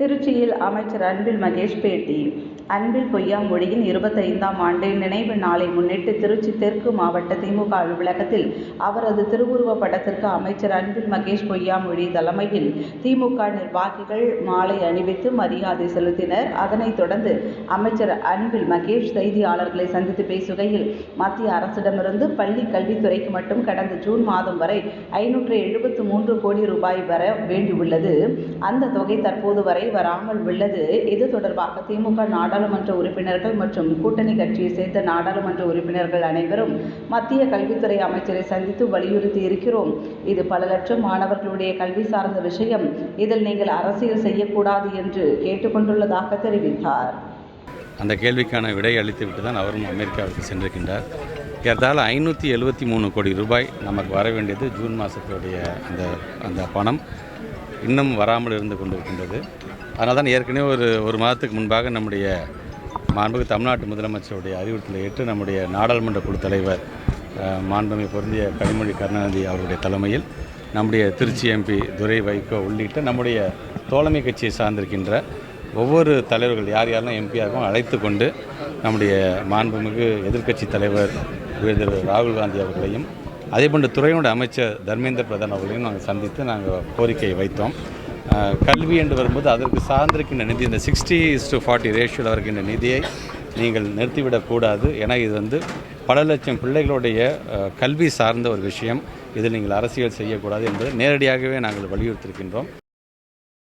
திருச்சியில் அமைச்சர் அன்பில் மகேஷ் பேட்டி. அன்பில் பொய்யாமொழியின் இருபத்தைந்தாம் ஆண்டு நினைவு நாளை முன்னிட்டு திருச்சி தெற்கு மாவட்ட திமுக அலுவலகத்தில் அவரது திருவுருவப் படத்திற்கு அமைச்சர் அன்பில் மகேஷ் பொய்யாமொழி தலைமையில் திமுக நிர்வாகிகள் மாலை அணிவித்து மரியாதை செலுத்தினர். அதனைத் தொடர்ந்து அமைச்சர் அன்பில் மகேஷ் செய்தியாளர்களை சந்தித்து பேசுகையில் மத்திய அரசிடமிருந்து பள்ளி கல்வித்துறைக்கு மட்டும் கடந்த ஜூன் மாதம் வரை ஐநூற்று எழுபத்து மூன்று கோடி ரூபாய் வர வேண்டியுள்ளது. அந்த தொகை தற்போது வரை வராமல் உள்ளது. இது தொடர்பாக திமுக நாடாளுமன்ற உறுப்பினர்கள் மற்றும் கூட்டணி கட்சியை சேர்ந்த நாடாளுமன்ற உறுப்பினர்கள் அனைவரும் மத்திய கல்வித்துறை அமைச்சரை சந்தித்து வலியுறுத்தி இருக்கிறோம். இது பல லட்சம் மாணவர்களுடைய கல்வி சார்ந்த விஷயம். இதில் நீங்கள் அரசியல் செய்யக்கூடாது என்று கேட்டுக்கொண்டுள்ளதாக தெரிவித்தார். அந்த கேள்விக்கான விடை அளித்துவிட்டு தான் அவரும் அமெரிக்காவுக்கு சென்றிருக்கின்றார். ஏறத்தாழ ஐநூற்றி எழுபத்தி மூணு கோடி ரூபாய் நமக்கு வர வேண்டியது ஜூன் மாதத்துடைய அந்த அந்த பணம். இன்னும் வராமல் இருந்து கொண்டிருக்கின்றது. அதனால தான் ஏற்கனவே ஒரு ஒரு மாதத்துக்கு முன்பாக நம்முடைய மாண்புமிகு தமிழ்நாட்டு முதலமைச்சருடைய அறிவுறுத்தலை ஏற்று நம்முடைய நாடாளுமன்ற குழு தலைவர் மாண்புமிகு பொருந்திய கனிமொழி கருணாநிதி அவருடைய தலைமையில் நம்முடைய திருச்சி எம்பி துரை வைகோ உள்ளிட்ட நம்முடைய தோழமை கட்சியை சார்ந்திருக்கின்ற ஒவ்வொரு தலைவர்கள் யார் யாரெல்லாம் எம்பியாகவும் அழைத்து கொண்டு நம்முடைய மாண்புமிகு எதிர்க்கட்சி தலைவர் திரு ராகுல் காந்தி அவர்களையும் அதேபோன்று துறையினுடைய அமைச்சர் தர்மேந்திர பிரதான் அவர்களையும் நாங்கள் சந்தித்து நாங்கள் கோரிக்கையை வைத்தோம். கல்வி என்று வரும்போது அதற்கு சார்ந்திருக்கின்ற நிதி இந்த சிக்ஸ்டி இஸ் டு ஃபார்ட்டி ரேஷியோவில் இருக்கின்ற நிதியை நீங்கள் நிறுத்திவிடக்கூடாது ஏன்னா இது வந்து பல லட்சம் பிள்ளைகளுடைய கல்வி சார்ந்த ஒரு விஷயம். இதில் நீங்கள் அரசியல் செய்யக்கூடாது என்பதை நேரடியாகவே நாங்கள் வலியுறுத்தியிருக்கின்றோம்